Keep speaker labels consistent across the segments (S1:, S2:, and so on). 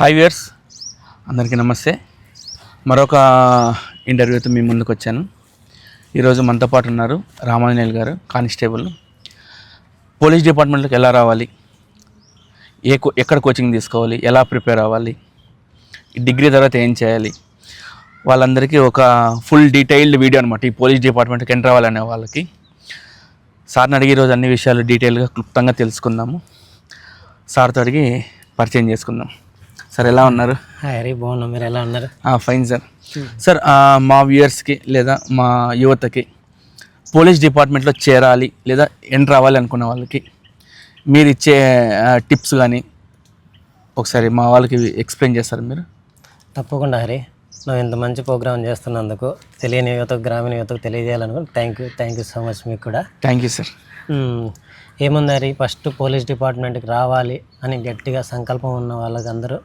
S1: Hi viewers అందరికీ నమస్తే. మరొక ఇంటర్వ్యూతో మీ ముందుకు వచ్చాను. ఈరోజు మనతో పాటు ఉన్నారు రామాంజనేయులు గారు కానిస్టేబుల్. పోలీస్ డిపార్ట్మెంట్లోకి ఎలా రావాలి? ఏ కో- ఎక్కడ కోచింగ్ తీసుకోవాలి? ఎలా ప్రిపేర్ అవ్వాలి? డిగ్రీ తర్వాత ఏం చేయాలి? వాళ్ళందరికీ ఒక ఫుల్ డీటెయిల్డ్ వీడియో అనమాట ఈ పోలీస్ డిపార్ట్మెంట్కి ఎంటర్ అవ్వాలనే వాళ్ళకి. సార్ని అడిగి ఈరోజు అన్ని విషయాలు డీటెయిల్గా క్లుప్తంగా తెలుసుకుందాము. సార్తో అడిగి పరిచయం చేసుకుందాం. సార్ ఎలా ఉన్నారు?
S2: హాయ్ హరి బాగున్నాం. మీరు ఎలా ఉన్నారు?
S1: Fine sir. సార్ మా వ్యూయర్స్కి లేదా మా యువతకి పోలీస్ డిపార్ట్మెంట్లో చేరాలి లేదా ఎంటర్ అవ్వాలి అనుకున్న వాళ్ళకి మీరు ఇచ్చే టిప్స్ కానీ ఒకసారి మా వాళ్ళకి ఎక్స్ప్లెయిన్ చేస్తారు మీరు?
S2: తప్పకుండా హరి నువ్వు ఇంత మంచి ప్రోగ్రామ్ చేస్తున్నందుకు తెలియని యువతకు గ్రామీణ యువతకు తెలియజేయాలనుకో thank you thank you so much మీకు కూడా.
S1: Thank you sir.
S2: ఏముంది హరి ఫస్ట్ పోలీస్ డిపార్ట్మెంట్కి రావాలి అని గట్టిగా సంకల్పం ఉన్న వాళ్ళకందరూ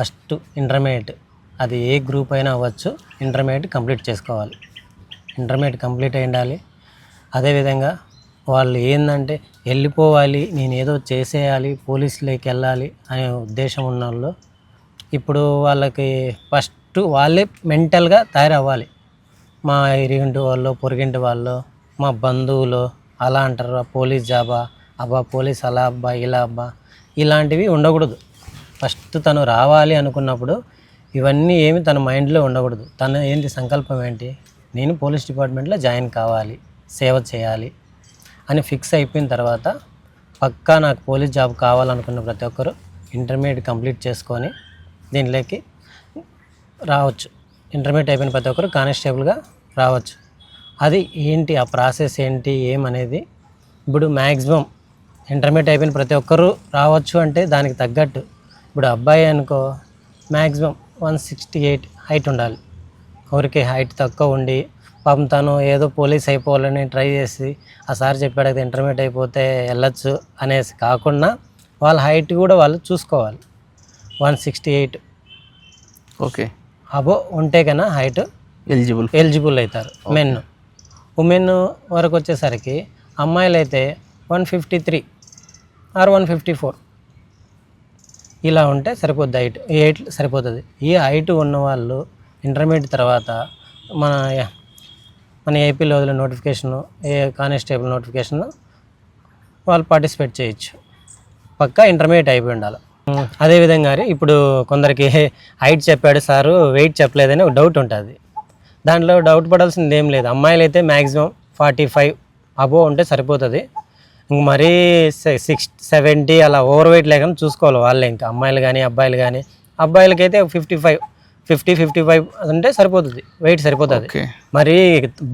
S2: ఫస్ట్ ఇంటర్మీడియట్. అది ఏ గ్రూప్ అయినా అవ్వచ్చు. ఇంటర్మీడియట్ కంప్లీట్ చేసుకోవాలి. ఇంటర్మీడియట్ కంప్లీట్ అయి ఉండాలి. అదేవిధంగా వాళ్ళు ఏంటంటే వెళ్ళిపోవాలి నేను ఏదో చేసేయాలి పోలీసులోకి వెళ్ళాలి అనే ఉద్దేశం ఉన్న వాళ్ళు ఇప్పుడు వాళ్ళకి ఫస్ట్ వాళ్ళే మెంటల్గా తయారవ్వాలి. మా ఇరిగింటి వాళ్ళు పొరిగింటి వాళ్ళు మా బంధువులు అలా అంటారు. పోలీస్ జాబా? అబ్బా పోలీస్ అలా అబ్బా ఇలా అబ్బా? ఇలాంటివి ఉండకూడదు. ఫస్ట్ తను రావాలి అనుకున్నప్పుడు ఇవన్నీ ఏమి తన మైండ్లో ఉండకూడదు. తన ఏంటి సంకల్పం ఏంటి? నేను పోలీస్ డిపార్ట్మెంట్లో జాయిన్ కావాలి సేవ చేయాలి అని ఫిక్స్ అయిపోయిన తర్వాత పక్కా నాకు పోలీస్ జాబ్ కావాలనుకున్న ప్రతి ఒక్కరు ఇంటర్మీడియట్ కంప్లీట్ చేసుకొని దీనిలోకి రావచ్చు. ఇంటర్మీడియట్ అయిపోయిన ప్రతి ఒక్కరు కానిస్టేబుల్గా రావచ్చు. అది ఏంటి? ఆ ప్రాసెస్ ఏంటి? ఏమనేది ఇప్పుడు మ్యాక్సిమం ఇంటర్మీడియట్ అయిపోయిన ప్రతి ఒక్కరు రావచ్చు అంటే దానికి తగ్గట్టు ఇప్పుడు అబ్బాయి అనుకో maximum one sixty eight height ఉండాలి. ఊరికి హైట్ తక్కువ ఉండి పాపం తను ఏదో పోలీస్ అయిపోవాలని ట్రై చేసి ఆ సార్ చెప్పాడు కదా ఇంటర్మీడియట్ అయిపోతే వెళ్ళొచ్చు అనేసి కాకుండా వాళ్ళ హైట్ కూడా వాళ్ళు చూసుకోవాలి. One sixty eight
S1: okay
S2: above ఉంటే కన్నా హైట్
S1: ఎలిజిబుల్
S2: ఎలిజిబుల్ అవుతారు మెన్ ఉమెన్ వరకు వచ్చేసరికి అమ్మాయిలు అయితే one fifty three or one fifty four ఇలా ఉంటే సరిపోద్ది హైట్ ఈ హైట్ సరిపోతుంది. ఈ హైట్ ఉన్న వాళ్ళు ఇంటర్మీడియట్ తర్వాత మన మన ఏపీలో వదిలిన నోటిఫికేషను ఏ కానిస్టేబుల్ నోటిఫికేషన్ వాళ్ళు పార్టిసిపేట్ చేయొచ్చు. పక్కా ఇంటర్మీడియట్ అయిపోయి ఉండాలి. అదేవిధంగా ఇప్పుడు కొందరికి హైట్ చెప్పాడు సారు వెయిట్ చెప్పలేదని ఒక డౌట్ ఉంటుంది. దాంట్లో డౌట్ పడాల్సింది ఏం లేదు. అమ్మాయిలు అయితే మ్యాక్సిమం ఫార్టీ ఫైవ్ అబో ఉంటే సరిపోతుంది. మరీ సిక్స్ సెవెంటీ అలా ఓవర్ వెయిట్ లేకుండా చూసుకోవాలి వాళ్ళే ఇంకా. అమ్మాయిలు కానీ అబ్బాయిలు కానీ అబ్బాయిలకైతే fifty five fifty fifty five అంటే సరిపోతుంది. వెయిట్ సరిపోతుంది. మరి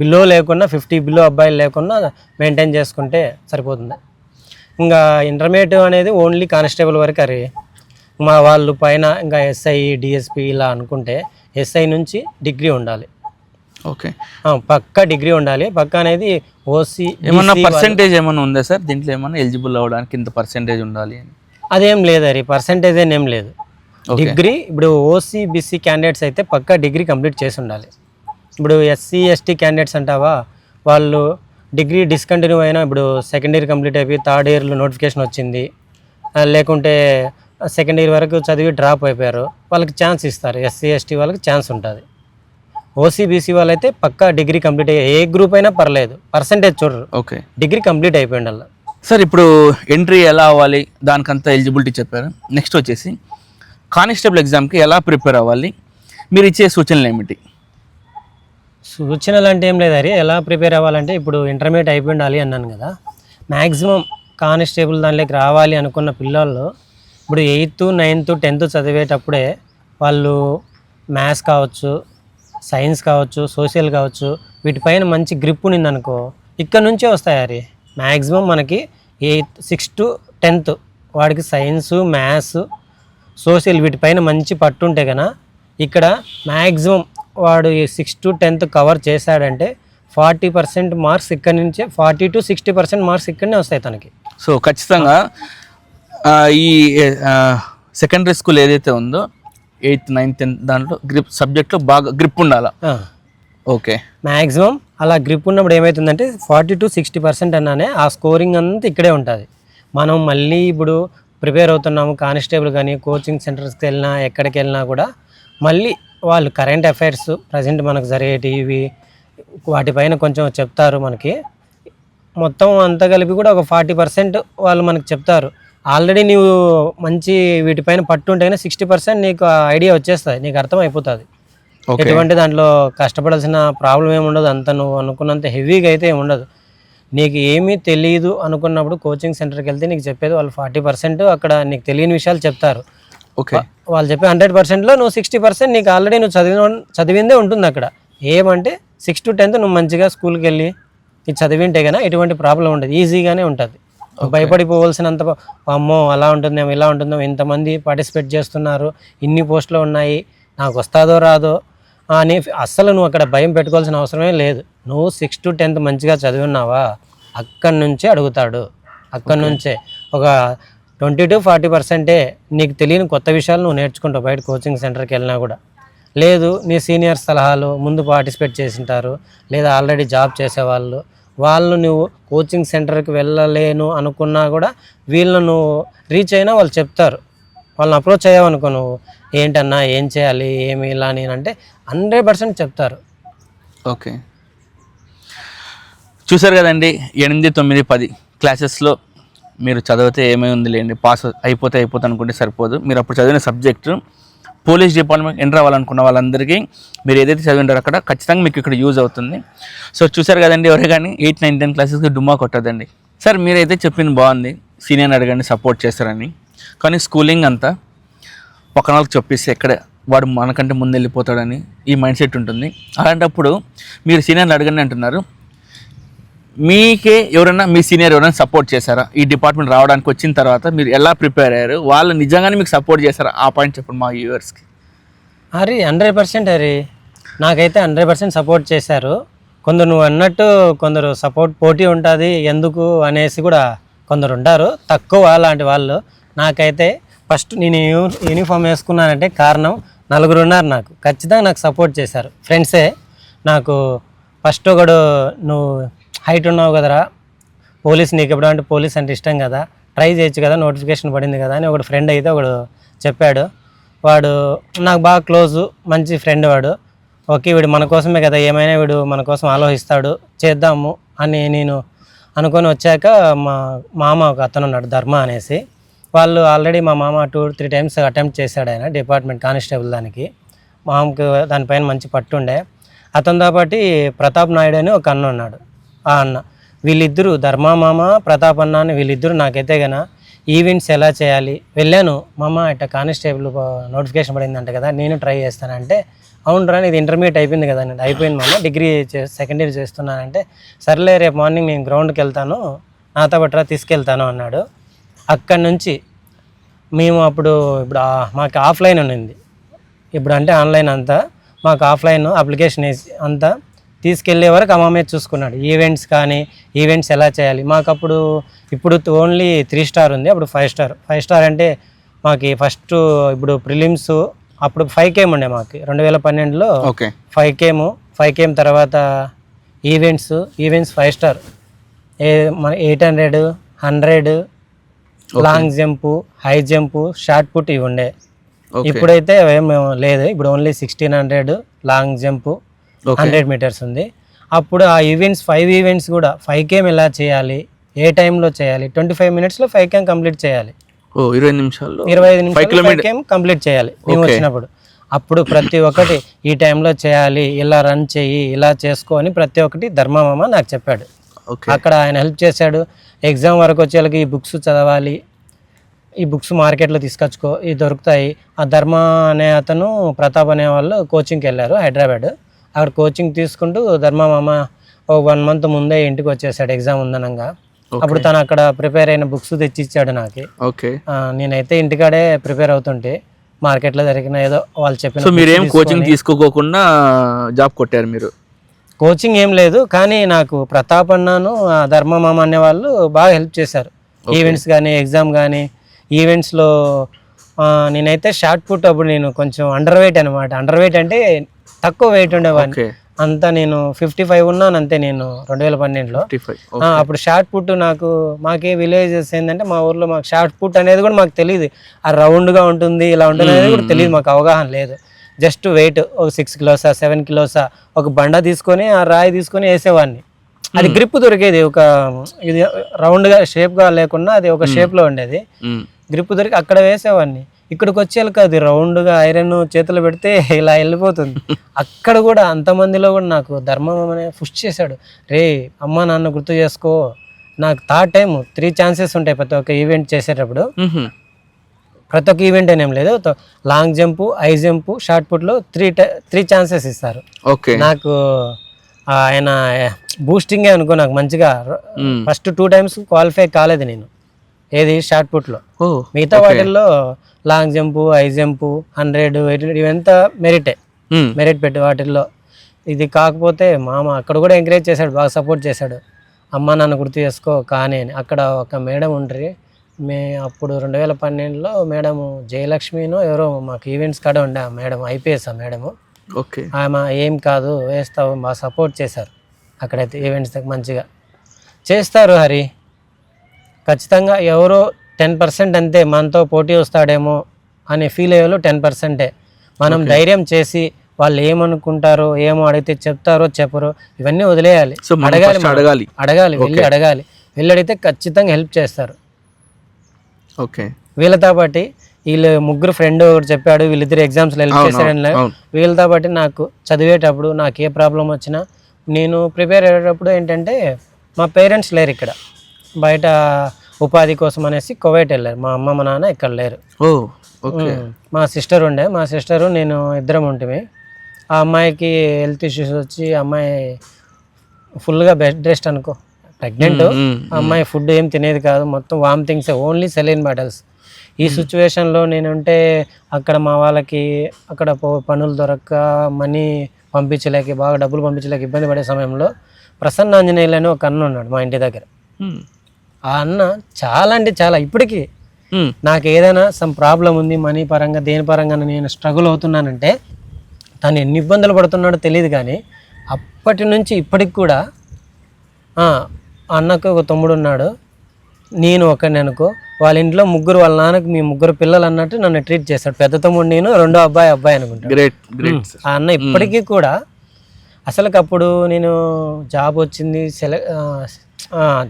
S2: బిలో లేకుండా ఫిఫ్టీ బిలో అబ్బాయిలు లేకుండా మెయింటైన్ చేసుకుంటే సరిపోతుంది. ఇంకా ఇంటర్మీడియట్ అనేది ఓన్లీ కానిస్టేబుల్ వరకు అరే. మా వాళ్ళు పైన ఇంకా ఎస్ఐ డిఎస్పి ఇలా అనుకుంటే ఎస్ఐ నుంచి డిగ్రీ ఉండాలి.
S1: ఓకే.
S2: పక్కా డిగ్రీ ఉండాలి. పక్కా అనేది ఓసీ
S1: ఏమన్నా పర్సంటేజ్ ఏమన్నా ఉందా సార్? దీంట్లో ఏమన్నా ఎలిజిబుల్ అవ్వడానికి ఇంత పర్సంటేజ్ ఉండాలి అని.
S2: అదేం లేదు అది పర్సంటేజ్ ఏం లేదు. డిగ్రీ ఇప్పుడు ఓసీ బీసీ క్యాండిడేట్స్ అయితే పక్కా డిగ్రీ కంప్లీట్ చేసి ఉండాలి. ఇప్పుడు ఎస్సీ ఎస్టీ క్యాండిడేట్స్ అంటావా? వాళ్ళు డిగ్రీ డిస్కంటిన్యూ అయినా ఇప్పుడు సెకండ్ ఇయర్ కంప్లీట్ అయిపోయి థర్డ్ ఇయర్లో నోటిఫికేషన్ వచ్చింది. లేకుంటే సెకండ్ ఇయర్ వరకు చదివి డ్రాప్ అయిపోయారు. వాళ్ళకి ఛాన్స్ ఇస్తారు. ఎస్సీ ఎస్టీ వాళ్ళకి ఛాన్స్ ఉంటుంది. ఓసీ బీసీ వాళ్ళైతే పక్కా డిగ్రీ కంప్లీట్ అయ్యి ఏ గ్రూప్ అయినా పర్లేదు. పర్సంటేజ్ చూడరు.
S1: ఓకే.
S2: డిగ్రీ కంప్లీట్ అయిపోయి ఉండాలి
S1: సార్ ఇప్పుడు ఎంట్రీ ఎలా అవ్వాలి? దానికంతా ఎలిజిబిలిటీ చెప్పారు. నెక్స్ట్ వచ్చేసి కానిస్టేబుల్ ఎగ్జామ్కి ఎలా ప్రిపేర్ అవ్వాలి? మీరు ఇచ్చే సూచనలు ఏమిటి?
S2: సూచనలు అంటే ఏం లేదు హరి. ఎలా ప్రిపేర్ అవ్వాలంటే ఇప్పుడు ఇంటర్మీడియట్ అయిపోయి ఉండాలి అన్నాను కదా. మ్యాక్సిమం కానిస్టేబుల్ దానిలోకి రావాలి అనుకున్న పిల్లలు ఇప్పుడు ఎయిత్ నైన్త్ టెన్త్ చదివేటప్పుడే వాళ్ళు మ్యాథ్స్ కావచ్చు సైన్స్ కావచ్చు సోషల్ కావచ్చు వీటిపైన మంచి గ్రిప్ ఉన్నిందనుకో ఇక్కడ నుంచే వస్తాయి హరి. మ్యాక్సిమం మనకి ఎయిత్ సిక్స్త్ టు టెన్త్ వాడికి సైన్స్ మ్యాథ్స్ సోషల్ వీటిపైన మంచి పట్టు ఉంటే కనుక ఇక్కడ మ్యాక్సిమం వాడు ఈ సిక్స్ టు టెన్త్ కవర్ చేశాడంటే ఫార్టీ పర్సెంట్ మార్క్స్ ఇక్కడి నుంచే forty to sixty percent marks ఇక్కడనే వస్తాయి తనకి.
S1: సో ఖచ్చితంగా ఈ సెకండరీ స్కూల్ ఏదైతే ఉందో ఎయిత్ నైన్త్ టెన్త్ దాంట్లో గ్రిప్ సబ్జెక్ట్లో బాగా గ్రిప్ ఉండాలా? ఓకే.
S2: మ్యాక్సిమం అలా గ్రిప్ ఉన్నప్పుడు ఏమవుతుందంటే ఫార్టీ టు సిక్స్టీ పర్సెంట్ అన్నానే ఆ స్కోరింగ్ అంతా ఇక్కడే ఉంటుంది. మనం మళ్ళీ ఇప్పుడు ప్రిపేర్ అవుతున్నాము కానిస్టేబుల్ కానీ కోచింగ్ సెంటర్స్కి వెళ్ళినా ఎక్కడికి వెళ్ళినా కూడా మళ్ళీ వాళ్ళు కరెంట్ అఫైర్స్ ప్రజెంట్ మనకు జరిగేటివి వాటిపైన కొంచెం చెప్తారు మనకి. మొత్తం అంతా కలిపి కూడా ఒక ఫార్టీ పర్సెంట్ వాళ్ళు మనకు చెప్తారు. ఆల్రెడీ నీవు మంచి వీటిపైన పట్టు ఉంటేనే సిక్స్టీ పర్సెంట్ నీకు ఐడియా వచ్చేస్తుంది నీకు అర్థం అయిపోతుంది ఎటువంటి దాంట్లో కష్టపడాల్సిన ప్రాబ్లం ఏమి ఉండదు అంత నువ్వు అనుకున్నంత హెవీగా అయితే ఏమి ఉండదు. నీకు ఏమీ తెలియదు అనుకున్నప్పుడు కోచింగ్ సెంటర్కి వెళ్తే నీకు చెప్పేది వాళ్ళు ఫార్టీ పర్సెంట్ అక్కడ నీకు తెలియని విషయాలు చెప్తారు.
S1: ఓకే.
S2: వాళ్ళు చెప్పే హండ్రెడ్ పర్సెంట్లో నువ్వు సిక్స్టీ పర్సెంట్ నీకు ఆల్రెడీ నువ్వు చదివిన చదివిందే ఉంటుంది అక్కడ. ఏమంటే సిక్స్ టు టెన్త్ నువ్వు మంచిగా స్కూల్కి వెళ్ళి ఇది చదివింటే కన్నా ఎటువంటి ప్రాబ్లం ఉండదు ఈజీగానే ఉంటుంది. భయపడిపోవాల్సినంత అమ్మో అలా ఉంటుందేమో ఇలా ఉంటుందేమో ఇంతమంది పార్టిసిపేట్ చేస్తున్నారు ఇన్ని పోస్టులు ఉన్నాయి నాకు వస్తాదో రాదో అని అస్సలు నువ్వు అక్కడ భయం పెట్టుకోవాల్సిన అవసరమే లేదు. నువ్వు సిక్స్ టు టెన్త్ మంచిగా చదివినావా అక్కడి నుంచే అడుగుతాడు. అక్కడి నుంచే. ఒక ట్వంటీ టు ఫార్టీ పర్సెంటే నీకు తెలియని కొత్త విషయాలు నువ్వు నేర్చుకుంటావు బయట కోచింగ్ సెంటర్కి వెళ్ళినా కూడా. లేదు నీ సీనియర్ సలహాలు ముందు పార్టిసిపేట్ చేసింటారు లేదా ఆల్రెడీ జాబ్ చేసేవాళ్ళు వాళ్ళు నువ్వు కోచింగ్ సెంటర్కి వెళ్ళలేను అనుకున్నా కూడా వీళ్ళు నువ్వు రీచ్ అయినా వాళ్ళు చెప్తారు. వాళ్ళని అప్రోచ్ అయ్యావనుకో నువ్వు ఏంటన్నా ఏం చేయాలి ఏమి ఇలా అని అంటే హండ్రెడ్ పర్సెంట్ చెప్తారు.
S1: ఓకే. చూసారు కదండి ఎనిమిది తొమ్మిది పది క్లాసెస్లో మీరు చదివితే ఏమై ఉంది లేండి పాస్ అయిపోతే అయిపోతే అనుకుంటే సరిపోదు. మీరు అప్పుడు చదివిన సబ్జెక్టు పోలీస్ డిపార్ట్మెంట్ ఎంటర్ అవ్వాలనుకున్న వాళ్ళందరికీ మీరు ఏదైతే చదివింటారో అక్కడ ఖచ్చితంగా మీకు ఇక్కడ యూజ్ అవుతుంది. సో చూసారు కదండి ఎవరే కానీ ఎయిట్ నైన్ టెన్ క్లాసెస్కి డుమ్మా కొట్టదండి. సార్ మీరైతే చెప్పింది బాగుంది. సీనియర్ అడగండి సపోర్ట్ చేస్తారని. కానీ స్కూలింగ్ అంతా పక్కన వాళ్ళకి చెప్పేసి ఎక్కడ వాడు మనకంటే ముందు వెళ్ళిపోతాడని ఈ మైండ్ సెట్ ఉంటుంది. అలాంటప్పుడు మీరు సీనియర్లు అడగండి అంటున్నారు. మీకే ఎవరైనా మీ సీనియర్ ఎవరైనా సపోర్ట్ చేశారా? ఈ డిపార్ట్మెంట్ రావడానికి వచ్చిన తర్వాత మీరు ఎలా ప్రిపేర్ అయ్యారు? వాళ్ళు నిజంగానే మీకు సపోర్ట్ చేశారా? ఆ పాయింట్ చెప్పండి మా వ్యూవర్స్కి.
S2: హరి హండ్రెడ్ పర్సెంట్ హరి నాకైతే హండ్రెడ్ పర్సెంట్ సపోర్ట్ చేశారు. కొందరు నువ్వు అన్నట్టు కొందరు సపోర్ట్ పోటీ ఉంటుంది ఎందుకు అనేసి కూడా కొందరు ఉంటారు తక్కువ అలాంటి వాళ్ళు. నాకైతే ఫస్ట్ నేను యూనిఫామ్ వేసుకున్నానంటే కారణం నలుగురు ఉన్నారు నాకు. ఖచ్చితంగా నాకు సపోర్ట్ చేశారు. ఫ్రెండ్సే. నాకు ఫస్ట్ ఒకడు నువ్వు హైట్ ఉన్నావు కదరా. పోలీస్ నీకు ఎప్పుడు అంటే పోలీస్ అంటే ఇష్టం కదా. ట్రై చేయొచ్చు కదా నోటిఫికేషన్ పడింది కదా అని ఒకడు ఫ్రెండ్ అయితే ఒకడు చెప్పాడు. వాడు నాకు బాగా క్లోజు మంచి ఫ్రెండ్ వాడు. ఓకే వీడు మన కోసమే కదా ఏమైనా వీడు మన కోసం ఆలోచిస్తాడు చేద్దాము అని నేను అనుకొని వచ్చాక మా మామ ఒక అతను ఉన్నాడు ధర్మ అనేసి. వాళ్ళు ఆల్రెడీ మా మామ టూ త్రీ టైమ్స్ అటెంప్ట్ చేశాడు ఆయన డిపార్ట్మెంట్ కానిస్టేబుల్ దానికి. మామకు దానిపైన మంచి పట్టుండే. అతనితో పాటు ప్రతాప్ నాయుడు అని ఒక అన్న ఉన్నాడు. ఆ అన్న. వీళ్ళిద్దరూ ధర్మా మామ ప్రతాప్ అన్న అని వీళ్ళిద్దరూ నాకైతే గన ఈవెంట్స్ ఎలా చేయాలి? వెళ్ళాను. మామ ఇట్ట కానిస్టేబుల్ నోటిఫికేషన్ పడిందంట కదా నేను ట్రై చేస్తానంటే అవునరా ఇది ఇంటర్మీడియట్ అయిపోయింది కదా నేను అయిపోయింది మామ డిగ్రీ సెకండ్ ఇయర్ చేస్తున్నానంటే సర్లే రేపు మార్నింగ్ నేను గ్రౌండ్కి వెళ్తాను నాతో పట్రా తీసుకెళ్తాను అన్నాడు. అక్కడి నుంచి మేము అప్పుడు ఇప్పుడు మాకు ఆఫ్లైన్ ఉన్నింది. ఇప్పుడు అంటే ఆన్లైన్ అంతా మాకు ఆఫ్లైన్ అప్లికేషన్ వేసి అంతా తీసుకెళ్ళే వరకు అమ్మమ్మే చూసుకున్నాడు. ఈవెంట్స్ కానీ ఈవెంట్స్ ఎలా చేయాలి? మాకు అప్పుడు ఇప్పుడు ఓన్లీ త్రీ స్టార్ ఉంది అప్పుడు ఫైవ్ స్టార్ ఫైవ్ స్టార్ అంటే మాకు ఫస్ట్ ఇప్పుడు ప్రిలిమ్స్ అప్పుడు ఫైవ్ కేమ్ ఉండే మాకు. రెండు వేల పన్నెండులో
S1: okay
S2: five KM five KM తర్వాత ఈవెంట్స్ ఈవెంట్స్ ఫైవ్ స్టార్ ఏ మన eight hundred hundred long jump high jump shot put ఇవి ఉండే. ఇప్పుడైతే ఏం లేదు. ఇప్పుడు only sixteen hundred long jump hundred metres ఉంది. అప్పుడు ఆ ఈవెంట్స్ ఫైవ్ ఈవెంట్స్ కూడా ఫైవ్ కేమ్ ఎలా చేయాలి? ఏ టైంలో చేయాలి? ట్వంటీ ఫైవ్ మినిట్స్లో ఫైవ్ కేమ్ కంప్లీట్ చేయాలి.
S1: ఓ ఇరవై నిమిషాల్లో?
S2: ఇరవై ఐదు నిమిషాలు కేమ్ కంప్లీట్ చేయాలి. మేము. వచ్చినప్పుడు. అప్పుడు ప్రతి ఒక్కటి ఈ టైంలో చేయాలి ఇలా రన్ చేయి ఇలా చేసుకో అని ప్రతి ఒక్కటి ధర్మమామ నాకు చెప్పాడు. అక్కడ ఆయన హెల్ప్ చేశాడు. ఎగ్జామ్ వరకు వచ్చే వాళ్ళకి ఈ బుక్స్ చదవాలి. ఈ బుక్స్ మార్కెట్లో తీసుకొచ్చుకో ఇవి దొరుకుతాయి. ఆ ధర్మ అనే అతను ప్రతాప్ అనే వాళ్ళు కోచింగ్కి వెళ్ళారు హైదరాబాద్. అక్కడ కోచింగ్ తీసుకుంటూ ధర్మ మామ ఒక వన్ మంత్ ముందే ఇంటికి వచ్చేసాడు ఎగ్జామ్ ఉందనంగా. అప్పుడు తను అక్కడ ప్రిపేర్ అయిన బుక్స్ తెచ్చిచ్చాడు నాకు.
S1: ఓకే
S2: నేనైతే ఇంటికాడే ప్రిపేర్ అవుతుంటే మార్కెట్లో జరిగిన ఏదో వాళ్ళు చెప్పిన
S1: సో మీరేం కోచింగ్ తీసుకోకోకుండా జాబ్ కొట్టారు మీరు?
S2: కోచింగ్ ఏం లేదు కానీ నాకు ప్రతాప్ అన్నాను ఆ ధర్మ మామ అనే వాళ్ళు బాగా హెల్ప్ చేశారు. ఈవెంట్స్ కానీ ఎగ్జామ్ కానీ ఈవెంట్స్లో నేనైతే షార్ట్ పుట్ అప్పుడు నేను కొంచెం అండర్ వెయిట్ అనమాట అండర్ వెయిట్ అంటే తక్కువ వెయిట్ ఉండేవాడిని. అంతా నేను ఫిఫ్టీ ఫైవ్ ఉన్నాను అంతే నేను రెండు వేల పన్నెండులో. అప్పుడు షార్ట్ పుట్ నాకు మాకే విలేజెస్ ఏంటంటే మా ఊర్లో మాకు షార్ట్ పుట్ అనేది కూడా మాకు తెలియదు ఆ రౌండ్గా ఉంటుంది ఇలా ఉంటుంది అనేది కూడా తెలియదు మాకు అవగాహన లేదు. జస్ట్ వెయిట్ ఒక సిక్స్ కిలోసా సెవెన్ కిలోసా ఒక బండ తీసుకొని ఆ రాయి తీసుకొని వేసేవాడిని. అది గ్రిప్ దొరికేది ఒక ఇది రౌండ్గా షేప్గా లేకుండా అది ఒక షేప్లో ఉండేది. గ్రిప్ దొరికి అక్కడ వేసేవాడిని. ఇక్కడికి వచ్చేళ్ళకి అది రౌండ్గా ఐరన్ చేతిలో పెడితే ఇలా వెళ్ళిపోతుంది. అక్కడ కూడా అంతమందిలో కూడా నాకు ధర్మం అనే పుష్ చేశాడు. రే అమ్మ నాన్న గుర్తు చేసుకో నాకు థర్డ్ టైం త్రీ ఛాన్సెస్ ఉంటాయి ప్రతి ఒక్క ఈవెంట్ చేసేటప్పుడు. ప్రతి ఒక్క ఈవెంట్ అనేం లేదు long jump high jump shot పుట్లో three three chances ఇస్తారు.
S1: ఓకే.
S2: నాకు ఆయన బూస్టింగే అనుకో నాకు మంచిగా. ఫస్ట్ టూ టైమ్స్ క్వాలిఫై కాలేదు నేను ఏది షార్ట్ పుట్లో. మిగతా వాటిల్లో long jump high jump hundred ఇవంతా మెరిటే. మెరిట్ పెట్టి వాటిల్లో. ఇది కాకపోతే మామ అక్కడ కూడా ఎంకరేజ్ చేశాడు బాగా సపోర్ట్ చేశాడు. అమ్మ నాన్న గుర్తు చేసుకో కానీ అని. అక్కడ ఒక మేడం ఉండ్రి. మే అప్పుడు రెండు వేల పన్నెండులో మేడం జయలక్ష్మినో ఎవరో మాకు ఈవెంట్స్ కాడ ఉండే ఆ మేడం ఐపీఎస్ ఆ మేడము.
S1: ఓకే.
S2: ఆమె ఏం కాదు వేస్తావు బాగా సపోర్ట్ చేశారు. అక్కడైతే ఈవెంట్స్ మంచిగా. చేస్తారు హరి. ఖచ్చితంగా ఎవరో టెన్ పర్సెంట్ అంతే మనతో పోటీ వస్తాడేమో అనే ఫీల్ అయ్యేలో టెన్ పర్సెంటే. మనం ధైర్యం చేసి వాళ్ళు ఏమనుకుంటారో ఏమో అడిగితే చెప్తారో చెప్పరో ఇవన్నీ వదిలేయాలి.
S1: సో
S2: అడగాలి.
S1: అడగాలి.
S2: అడగాలి వెళ్ళి అడగాలి. వెళ్ళి అడిగితే ఖచ్చితంగా హెల్ప్ చేస్తారు.
S1: ఓకే.
S2: వీళ్ళతో పాటు వీళ్ళు ముగ్గురు ఫ్రెండ్ ఒకటి చెప్పాడు వీళ్ళిద్దరు ఎగ్జామ్స్లో హెల్ప్ చేశారని వీళ్ళతో పాటు నాకు చదివేటప్పుడు నాకు ఏ ప్రాబ్లం వచ్చినా నేను ప్రిపేర్ అయ్యేటప్పుడు ఏంటంటే మా పేరెంట్స్ లేరు ఇక్కడ. బయట ఉపాధి కోసం అనేసి కువైట్ వెళ్ళారు. మా అమ్మ మా నాన్న ఇక్కడ లేరు.
S1: ఓ ఓకే.
S2: ఉమ్. మా సిస్టర్ ఉండే. మా సిస్టరు నేను ఇద్దరం ఉంటుంది ఆ అమ్మాయికి హెల్త్ ఇష్యూస్ వచ్చి అమ్మాయి ఫుల్గా బెడ్ రెస్ట్ అనుకో. ప్రెగ్నెంట్. అమ్మాయి ఫుడ్ ఏం తినేది కాదు. మొత్తం వామిటింగ్స్ ఓన్లీ సెలైన్ బాటిల్స్. ఈ సిచ్యువేషన్లో నేనుంటే అక్కడ మా వాళ్ళకి అక్కడ పనులు దొరక్క మనీ పంపించలేక బాగా డబ్బులు పంపించలేక ఇబ్బంది పడే సమయంలో ప్రసన్న ఆంజనేయులు అని ఒక అన్న ఉన్నాడు మా ఇంటి దగ్గర. ఆ అన్న చాలా అంటే చాలా. ఇప్పటికీ. నాకు ఏదైనా సమ్ ప్రాబ్లం ఉంది మనీ పరంగా దేని పరంగా నేను స్ట్రగుల్ అవుతున్నానంటే తను ఎన్ని ఇబ్బందులు పడుతున్నాడో తెలియదు కానీ అప్పటి నుంచి ఇప్పటికి కూడా ఆ, అన్నకు ఒక తమ్ముడు ఉన్నాడు. నేను ఒకడిని అనుకో వాళ్ళ ఇంట్లో ముగ్గురు వాళ్ళ నాన్నకి మీ ముగ్గురు పిల్లలు అన్నట్టు నన్ను ట్రీట్ చేస్తాడు. పెద్ద తమ్ముడు నేను రెండో అబ్బాయి అబ్బాయి అనుకుంటాను ఆ అన్న ఇప్పటికీ కూడా అసలుకి అప్పుడు నేను జాబ్ వచ్చింది సెలె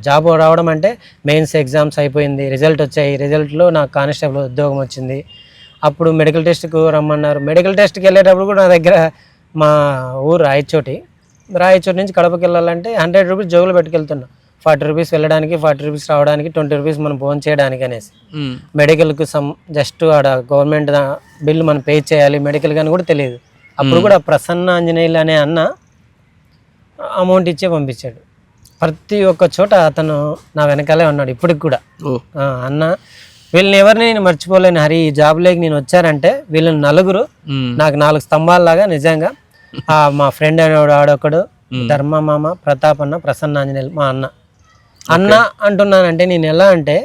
S2: జాబ్ రావడం అంటే మెయిన్స్ ఎగ్జామ్స్ అయిపోయింది. రిజల్ట్ వచ్చాయి. రిజల్ట్లో నాకు కానిస్టేబుల్ ఉద్యోగం వచ్చింది. అప్పుడు మెడికల్ టెస్ట్కు రమ్మన్నారు. మెడికల్ టెస్ట్కి వెళ్ళేటప్పుడు కూడా నా దగ్గర మా ఊరు రాయచోటి రాయచోటి నుంచి కడపకి వెళ్ళాలంటే హండ్రెడ్ రూపీస్ జోగులు పెట్టుకెళ్తున్నా. ఫార్టీ రూపీస్ వెళ్ళడానికి ఫార్టీ రూపీస్ రావడానికి ట్వంటీ రూపీస్ మనం ఫోన్ చేయడానికి అనేసి. మెడికల్కి సమ్ జస్ట్ ఆడ గవర్నమెంట్ బిల్ మనం పే చేయాలి. మెడికల్ కానీ కూడా తెలియదు. అప్పుడు కూడా ప్రసన్న ఆంజనేయులు అనే అన్న అమౌంట్ ఇచ్చే పంపించాడు. ప్రతి ఒక్క చోట అతను నా వెనకాలే ఉన్నాడు ఇప్పటికి కూడా. అన్న వీళ్ళని ఎవరిని నేను మర్చిపోలేను హరి ఈ జాబ్లోకి నేను వచ్చారంటే వీళ్ళని నలుగురు. నాకు నాలుగు స్తంభాలలాగా నిజంగా ఆ, మా ఫ్రెండ్ అనేవాడు ఆడొకడు ధర్మ మామ ప్రతాప్ అన్న ప్రసన్న ఆంజనేయులు మా అన్న. అన్న అంటున్నానంటే నేను ఎలా అంటే.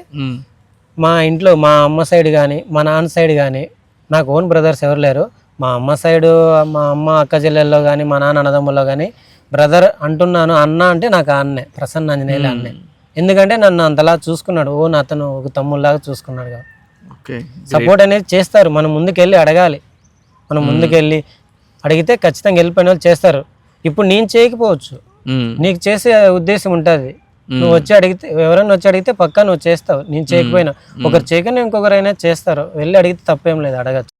S2: మా ఇంట్లో మా అమ్మ సైడ్ కానీ మా నాన్న సైడ్ కానీ నాకు ఓన్ బ్రదర్స్ ఎవరు లేరు. మా అమ్మ సైడు మా అమ్మ అక్క చెల్లెల్లో కానీ మా నాన్న అన్నదమ్ముల్లో కానీ బ్రదర్ అంటున్నాను అన్న అంటే నాకు అన్నే ప్రసన్న ఆంజనేయులు అన్నే. ఎందుకంటే నన్ను అంతలా చూసుకున్నాడు. ఓ అతను ఒక తమ్ముళ్ళలాగా చూసుకున్నాడు సపోర్ట్ అనేది చేస్తారు. మనం ముందుకెళ్ళి అడగాలి. మనం ముందుకెళ్ళి అడిగితే ఖచ్చితంగా వెళ్ళిపోయిన వాళ్ళు చేస్తారు. ఇప్పుడు నేను చేయకపోవచ్చు. నీకు చేసే ఉద్దేశం ఉంటుంది. నువ్వు వచ్చి అడిగితే ఎవరైనా వచ్చి అడిగితే పక్కా నువ్వు చేస్తావు. నేను చేయకపోయినా. ఒకరు చేయకనే ఇంకొకరైనా చేస్తారు. వెళ్ళి అడిగితే తప్పేం లేదు అడగచ్చు.